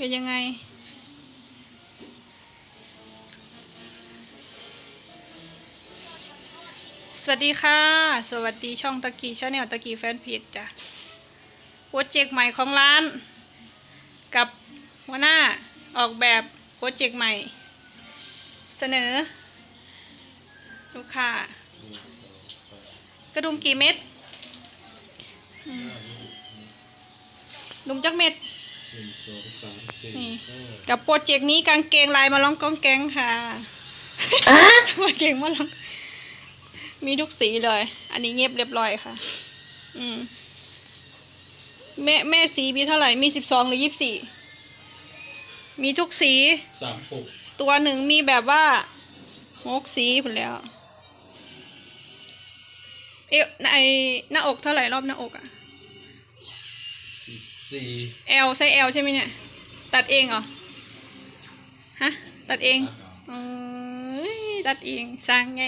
เป็นยังไง สวัสดีค่ะ สวัสดีช่องตะกี้ชาแนลตะกี้แฟนเพจจ้ะโปรเจกต์ใหม่ของร้าน กับหัวหน้าออกแบบโปรเจกต์ใหม่ เสนอ ลูกค้ากระดุมกี่เม็ดอืมดุมจักเม็ด นึ่งสองสามสี่นี่ ห้ากับโปรเจกต์นี้กางเกงลายมาลองกองแกงค่ะกางเกงมาลอง มีทุกสีเลย อันนี้เงียบเรียบร้อยค่ะ อืม แม่แม่สีมีเท่าไหร่ มีสิบสองหรือยี่สิบสี่ มีทุกสี สามหกตัวหนึ่งมีแบบว่าหกสีผลแล้ว เอ๊ะในหน้าอกเท่าไหร่รอบหน้าอกอะ สี่สี่เอลใช่เอลใช่ไหมเนี่ย ตัดเองเหรอ ฮะ ตัดเองเอ้ยตัดเองสร้างไง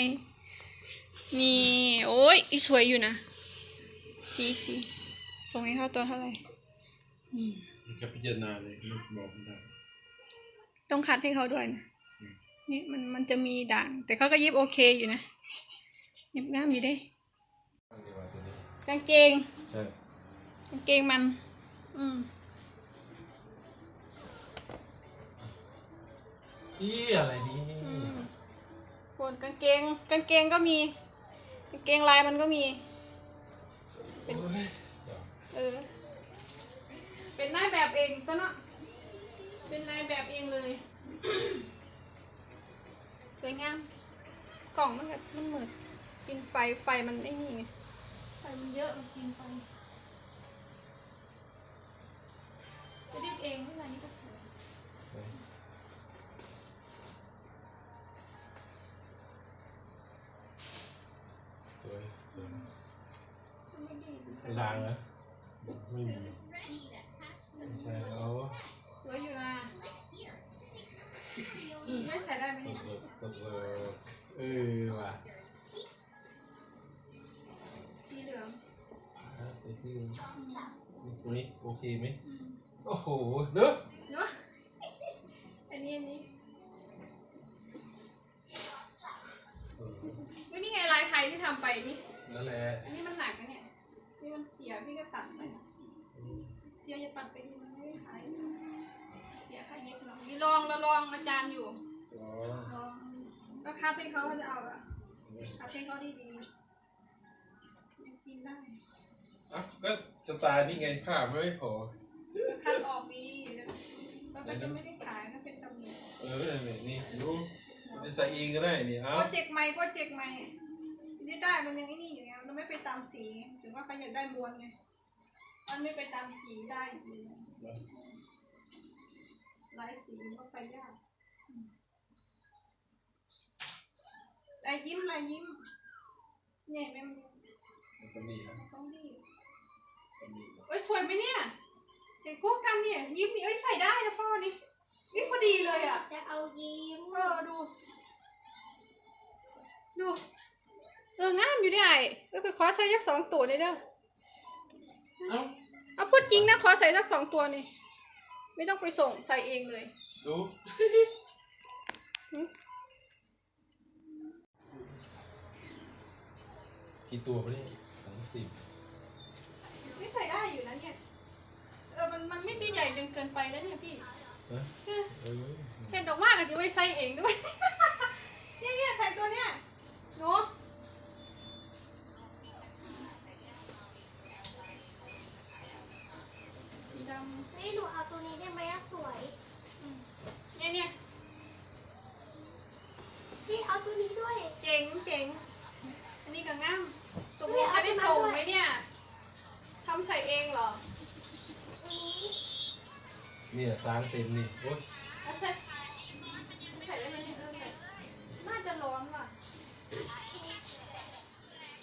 นี่ โอ้ยอีสวยอยู่นะสีสีส่งให้เขาตัวเท่าไหร่อืมมันก็พิจารณาเลยไม่บอกไม่ได้ต้องคัดให้เขาด้วยนะอืมนี่มันมันจะมีด่าง แต่เขาก็เย็บโอเคอยู่นะเย็บงามอยู่ได้ฟังดีกว่าตัวนี้กางเกงใช่กางเกงมัน อืมอีอะไรนี่อืมส่วนกางเกง กางเกงก็มี กางเกงลายมันก็มี เป็น โอ้ยเออ เป็นนายแบบเองก็เนาะ เป็นนายแบบเองเลย สวยงาม กล่องมันแบบมันเหมือนกินไฟ ไฟมันไอ้นี่ไง ไฟมันเยอะมันกินไฟ ดีล้างนะไม่มีไม่ใช่เอาสวยอยู่นะไม่ใส่ได้ไหมตเนี่ยกเลยตกเลยเออว่ะสีเหลืองอะใส่ซิ่งตัวนี้โอเคไหมโอ้โหเด้อเนาะอันนี้อันนี้เออวินี่ไงลายไทยที่ทำไปนี่นั่นแหละ อันนี้มันหนักนะเนี่ยนี่ มันเสียพี่ก็ตัดไปนะเสียจะตัดไปดีมันไม่ได้ขายเสียค่าเย็บเนาะนี่ลองเราลองอาจารย์อยู่อ๋อลองก็คัดให้เขาเขาจะเอาอะคัดให้เขาดีดีๆยังกินได้อะก็สไตล์นี่ไงผ้าไม่พอก็คัดออกดีแล้วก็จะไม่ได้ขายก็เป็นตำหนิเออนี่นี่ดูจะใส่เองก็ได้นี่เอาโปรเจกต์ใหม่โปรเจกต์ใหม่นี่ได้มันยังไอ้นี่อยู่ไง มันไม่ไปตามสี ถึงว่าเขาอยากได้ม้วนไงมันไม่ไปตามสีได้สีหลายสีมันก็ไปยากอืมลายยิ้มลายยิ้มเนี่ยแม่มันมันก็มีนะต้องดีก็มีเอ้ยสวยไหมเนี่ยเห็นคู่กันเนี่ย ยิ้มนี่เอ้ยใส่ได้นะพ่อนี่นี่พอดีเลยอะจะเอายิ้มเออดู ดูเอองามอยู่ได้ก็คือขอใส่ยักสองตัวเลยเด้อเอ้าเอาพูดจริงนะขอใส่สักสองตัวนี่ไม่ต้องไปส่งใส่เองเลย ดูหึกี่ตัวปเนี่ยสองสิบไม่ใส่ได้อยู่นะเนี่ยเออมันมันไม่ได้ใหญ่จนเกินไปแล้วเนี่ยพี่เออเห็นดอกมากก็จะไว้ใส่เองด้วย จ๋งเจ๋งอันนี้ก็ง่ามตรงนี้จะได้ส่งไหมเนี่ยทำใส่เองเหรออันนี้เนี่ยสร้างเต็มนี่โอ้ยแล้วใส่ใส่ได้ไหมเนี่ยเออใส่น่าจะร้อนว่ะ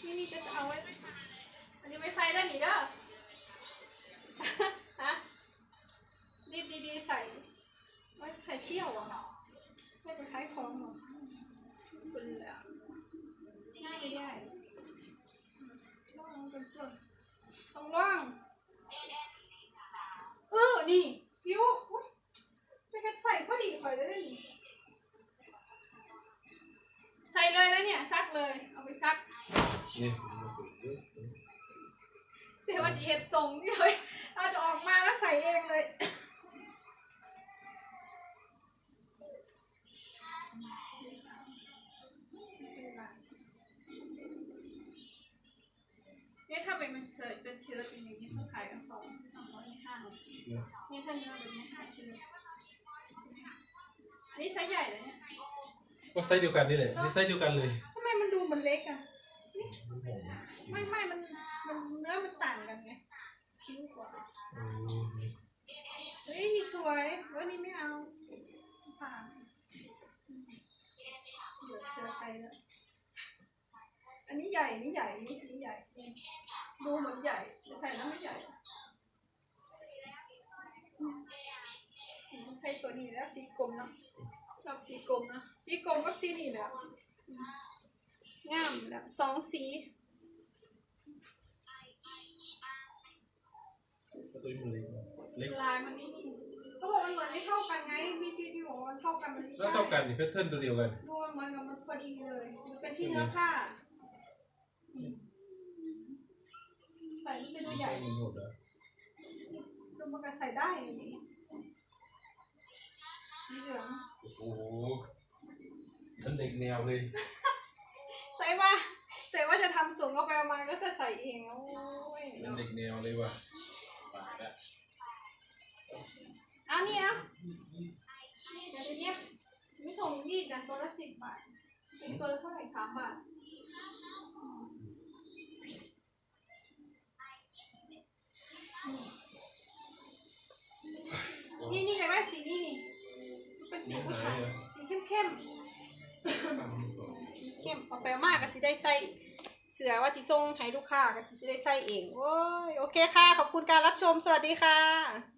นี่นี่จะเอาไว้อันนี้ไม่ใส่ได้หนิเด้อฮะรีบดีๆใส่ไว้ใส่เที่ยวอะไม่ไปขายของหรอกเป็นแล้ว ช่ได้องเว่องเออนี่ผิวจะใส่พอดีคอยได้เลยใส่เลยแล้วเนี่ยซักเลย เอาไปซักเนี่ยเสียว่าจะเห็ดทรงนี่เลย เนี่ยถ้าเนื้อแบบนี้ขายเชื้ออันนี้ไซส์ใหญ่เลยเนี่ยก็ไซส์เดียวกันนี่แหละนี่ไซส์เดียวกันเลยทำไมมันดูมันเล็กอะมันหอมไม่ไม่มันมันเนื้อมันต่างกันไงคิ้วกว่าอืมเฮ้ยนี่สวยเฮ้ยนี่ไม่เอาฝากเดี๋ยวเสื้อไซส์แล้วอันนี้ใหญ่นี่ใหญ่นี่นี่ใหญ่ ดูเหมือนใหญ่แต่ใส่แล้วไม่ใหญ่ ส่ตัวนี้แล้วสีกลมเนาะชอบสีกลมนะสีกลมกับสีนี่แหละอืมงามแล้วสองสีก็ตัวนี้มันเล็กนะเล็กลายมันนี่ก็บอกมันเหมือนไม่เท่ากันไงพี่ที่พี่บอกว่ามันเท่ากันมันไม่แล้วใช่เท่ากันนี่แพทเทิร์นตัวเดียวกันดูมันเหมือนกับมันพอดีเลยมันเป็นที่เนื้อผ้าอืมใส่มันเป็นตัวใหญ่มันหมดเหรอดูมันก็ใส่ได้อย่างนี้ สีเหลืองโอ้โหมันเด็กแนวเลยใส่ว่าใส่ว่าจะทำสูงเอาไปเอามาก็จะใส่เองโอ้ยมันเด็กแนวเลยว่ะตายละเอานี่เอาเดี๋ยวเนี้ยไม่ส่งนี่นะตัวละสิบบาทเป็นตัวละเท่าไหร่สามบาทนี่นี่อยากได้สีนี่นี่เป็น สีผู้ชายสีเข้มเข้มๆสีเข้มเอาไปมากก็สิได้ใส่เสือว่าที่ส่งให้ลูกค้าก็สิได้ใส่เองโอ้ยโอเคค่ะ ขอบคุณการรับชมสวัสดีค่ะ